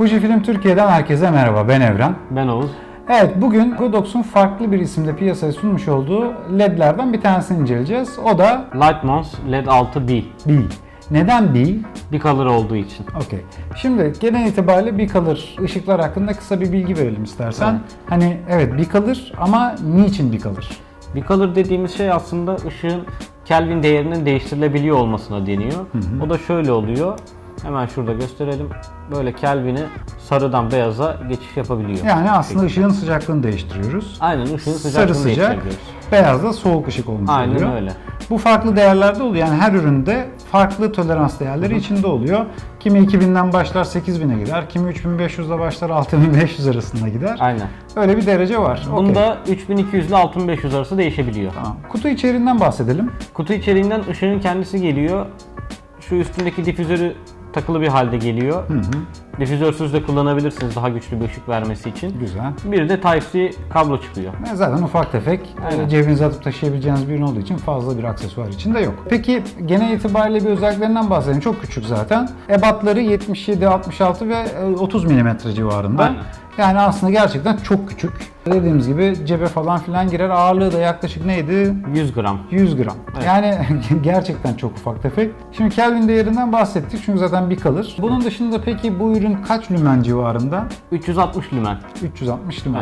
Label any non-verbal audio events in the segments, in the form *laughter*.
Fujifilm Türkiye'den herkese merhaba. Ben Evren. Ben Oğuz. Evet bugün Godox'un farklı bir isimde piyasaya sunmuş olduğu LED'lerden bir tanesini inceleyeceğiz. O da Lightmons LED 6B. B. Neden B? Bir color olduğu için. Okey. Şimdi genel itibariyle bir kalır ışıklar hakkında kısa bir bilgi verelim istersen. Evet. Hani evet bir kalır ama niçin bir kalır? Bir color dediğimiz şey aslında ışığın Kelvin değerinin değiştirilebiliyor olmasına deniyor. O da şöyle oluyor. Hemen şurada gösterelim. Böyle Kelvin'i sarıdan beyaza geçiş yapabiliyor. Yani aslında ışığın sıcaklığını değiştiriyoruz. Aynen ışığın Sarı sıcaklığını sıcak, değiştirebiliyoruz. beyaz da soğuk ışık olmuş Aynen oluyor. öyle. Bu farklı değerlerde oluyor. Yani her üründe farklı tolerans değerleri içinde oluyor. Kimi 2000'den başlar 8000'e gider. Kimi 3500'de başlar 6500 arasında gider. Aynen. Öyle bir derece var. Bunda 3200 ile 6500 arası değişebiliyor. Tamam. Kutu içeriğinden bahsedelim. Kutu içeriğinden ışığın kendisi geliyor. Şu üstündeki difüzörü takılı bir halde geliyor. Difüzörsüz de kullanabilirsiniz daha güçlü bir ışık vermesi için. Güzel. Bir de Type-C kablo çıkıyor. E, Zaten ufak tefek Aynen. e, cebinize atıp taşıyabileceğiniz bir ürün olduğu için fazla bir aksesuar içinde yok. Peki genel itibariyle bir özelliklerinden bahsedelim. Çok küçük zaten. Ebatları 77, 66 ve e, 30 mm civarında. Aynen. Yani aslında gerçekten çok küçük. Dediğimiz gibi cebe falan filan girer. Ağırlığı da yaklaşık neydi? 100 gram. 100 gram. Evet. Yani *laughs* gerçekten çok ufak tefek. Şimdi Kelvin değerinden bahsettik çünkü zaten bir kalır. Bunun dışında peki bu ürün kaç lümen civarında? 360 lümen. 360 lümen.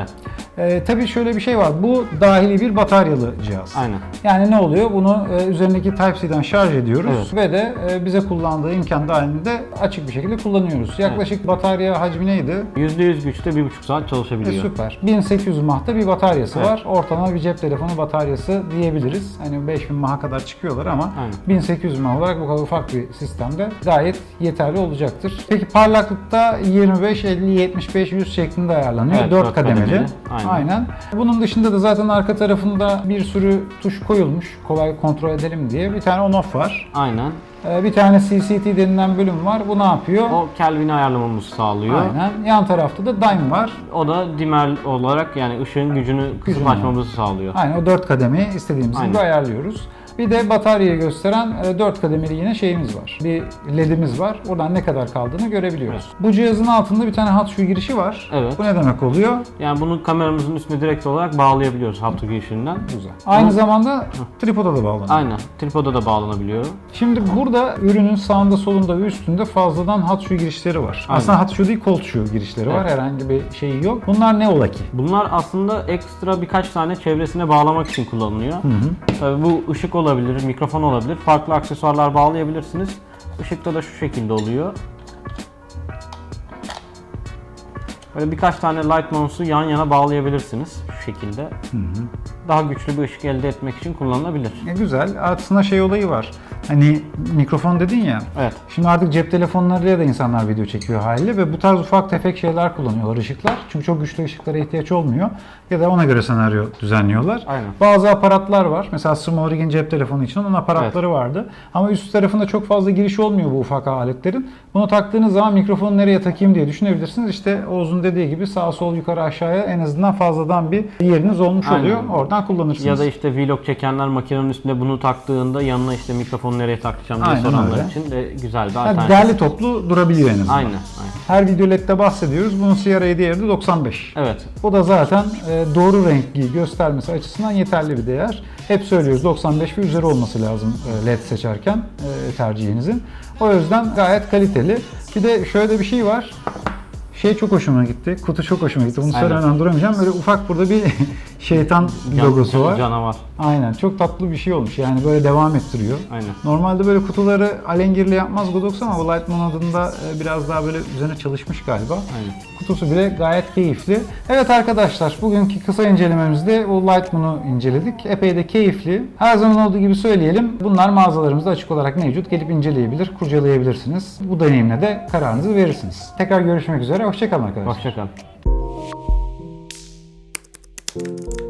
Evet. Ee, tabii şöyle bir şey var. Bu dahili bir bataryalı cihaz. Aynen. Yani ne oluyor? Bunu e, üzerindeki Type-C'den şarj ediyoruz Evet. ve de e, bize kullandığı imkan dahilinde açık bir şekilde kullanıyoruz. Yaklaşık batarya hacmi neydi? %100 güçte 1,5 saat E, çalışabiliyor. süper. 1800 mahta bir bataryası Evet. var. Ortalama bir cep telefonu bataryası diyebiliriz. Hani 5000 maha kadar çıkıyorlar ama Aynen. 1800 mah olarak bu kadar ufak bir sistemde gayet yeterli olacaktır. Peki parlaklıkta 25, 50, 75, 100 şeklinde ayarlanıyor. Evet, 4 dört kademeli. kademeli. Aynen. Bunun dışında da zaten arka tarafında bir sürü tuş koyulmuş. Kolay kontrol edelim diye. Bir tane on-off var. Aynen. Ee, Bir tane CCT denilen bölüm var. Bu ne yapıyor? O Kelvin'i ayarlamamızı sağlıyor. Aynen. Yan tarafta da dime var. O da dimmer olarak yani ışığın gücünü kısıp açmamızı sağlıyor. Aynen o 4 kademeyi istediğimiz gibi ayarlıyoruz. Bir de bataryayı gösteren 4 kademeli yine şeyimiz var. Bir ledimiz var. Oradan ne kadar kaldığını görebiliyoruz. Bu cihazın altında bir tane hat şu girişi var. Evet. Bu ne demek oluyor? Yani bunu kameramızın üstüne direkt olarak bağlayabiliyoruz hapto girişinden. Güzel. Aynı Ama- zamanda tripoda da bağlanıyor. Aynen. Tripoda da bağlanabiliyor. Şimdi burada ürünün sağında solunda ve üstünde fazladan hat şu girişleri var. Aynen. Aslında hat şu değil kolt şu girişleri var. Evet. Herhangi bir şey yok. Bunlar ne ola ki? Bunlar aslında ekstra birkaç tane çevresine bağlamak için kullanılıyor. Tabii bu ışık olabilir, mikrofon olabilir. Farklı aksesuarlar bağlayabilirsiniz. Işıkta da şu şekilde oluyor. Böyle birkaç tane light mouse'u yan yana bağlayabilirsiniz şu şekilde. Daha güçlü bir ışık elde etmek için kullanılabilir. E, güzel. Aslında şey olayı var. Hani mikrofon dedin ya. Evet. Şimdi artık cep telefonlarıyla da insanlar video çekiyor haliyle ve bu tarz ufak tefek şeyler kullanıyorlar ışıklar. Çünkü çok güçlü ışıklara ihtiyaç olmuyor. Ya da ona göre senaryo düzenliyorlar. Aynen. Bazı aparatlar var. Mesela Smorig'in cep telefonu için onun aparatları vardı. Ama üst tarafında çok fazla giriş olmuyor bu ufak aletlerin. Bunu taktığınız zaman mikrofonu nereye takayım diye düşünebilirsiniz. İşte Oğuz'un dediği gibi sağ sol yukarı aşağıya en azından fazladan bir yeriniz olmuş Aynen. oluyor. Oradan kullanırsınız. Ya da işte vlog çekenler makinenin üstünde bunu taktığında yanına işte mikrofonu nereye takacağım diye Aynen soranlar öyle. için de güzel bir Yani alternatif. derli toplu durabiliyor en azından. Aynen, aynen. Her video LED'de bahsediyoruz. Bunun CRA değeri de 95. Evet. Bu da zaten e, doğru renkli göstermesi açısından yeterli bir değer. Hep söylüyoruz 95 ve üzeri olması lazım e, LED seçerken e, tercihinizin. O yüzden gayet kaliteli. Bir de şöyle bir şey var. Şey çok hoşuma gitti. Kutu çok hoşuma gitti. Bunu söylemeden duramayacağım. Böyle ufak burada bir şeytan Can- logosu var. Canavar. Aynen. Çok tatlı bir şey olmuş. Yani böyle devam ettiriyor. Aynen. Normalde böyle kutuları alengirli yapmaz Godox ama bu Lightman adında e, biraz daha böyle üzerine çalışmış galiba. Aynen. Kutusu bile gayet keyifli. Evet arkadaşlar bugünkü kısa incelememizde bu Lightman'u inceledik. Epey de keyifli. Her zaman olduğu gibi söyleyelim. Bunlar mağazalarımızda açık olarak mevcut. Gelip inceleyebilir, kurcalayabilirsiniz. Bu deneyimle de kararınızı verirsiniz. Tekrar görüşmek üzere. Hoşçakalın arkadaşlar. Hoşçakal. Thank you.